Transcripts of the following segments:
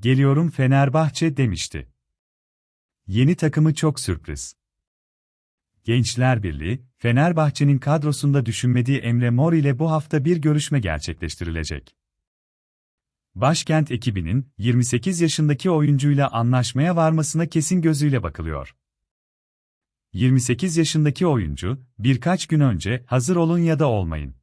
geliyorum Fenerbahçe demişti. Yeni takımı çok sürpriz. Gençler Birliği, Fenerbahçe'nin kadrosunda düşünmediği Emre Mor ile bu hafta bir görüşme gerçekleştirilecek. Başkent ekibinin 28 yaşındaki oyuncuyla anlaşmaya varmasına kesin gözüyle bakılıyor. 28 yaşındaki oyuncu, birkaç gün önce hazır olun ya da olmayın.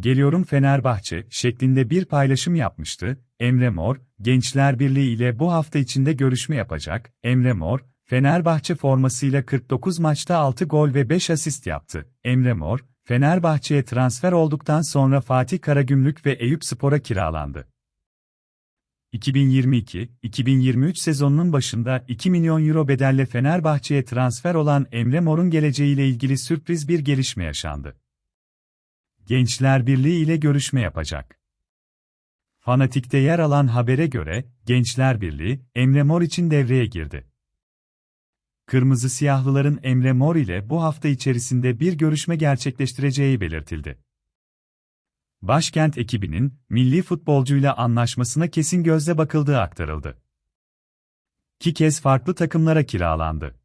Geliyorum Fenerbahçe şeklinde bir paylaşım yapmıştı. Emre Mor, Gençler Birliği ile bu hafta içinde görüşme yapacak. Emre Mor, Fenerbahçe formasıyla 49 maçta 6 gol ve 5 asist yaptı. Emre Mor, Fenerbahçe'ye transfer olduktan sonra Fatih Karagümrük ve Eyüp Spor'a kiralandı. 2022-2023 sezonunun başında 2 milyon euro bedelle Fenerbahçe'ye transfer olan Emre Mor'un geleceğiyle ilgili sürpriz bir gelişme yaşandı. Gençler Birliği ile görüşme yapacak. Fanatik'te yer alan habere göre, Gençler Birliği, Emre Mor için devreye girdi. Kırmızı Siyahlıların Emre Mor ile bu hafta içerisinde bir görüşme gerçekleştireceği belirtildi. Başkent ekibinin, milli futbolcuyla anlaşmasına kesin gözle bakıldığı aktarıldı. İki kez farklı takımlara kiralandı.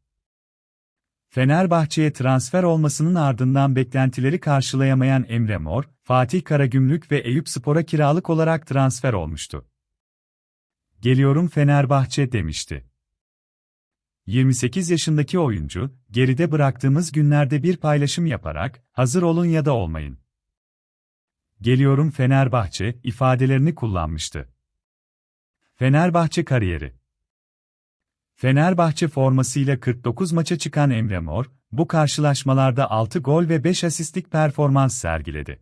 Fenerbahçe'ye transfer olmasının ardından beklentileri karşılayamayan Emre Mor, Fatih Karagümrük ve Eyüp Spor'a kiralık olarak transfer olmuştu. Geliyorum Fenerbahçe demişti. 28 yaşındaki oyuncu, geride bıraktığımız günlerde bir paylaşım yaparak, hazır olun ya da olmayın. Geliyorum Fenerbahçe ifadelerini kullanmıştı. Fenerbahçe kariyeri Fenerbahçe formasıyla 49 maça çıkan Emre Mor, bu karşılaşmalarda 6 gol ve 5 asistlik performans sergiledi.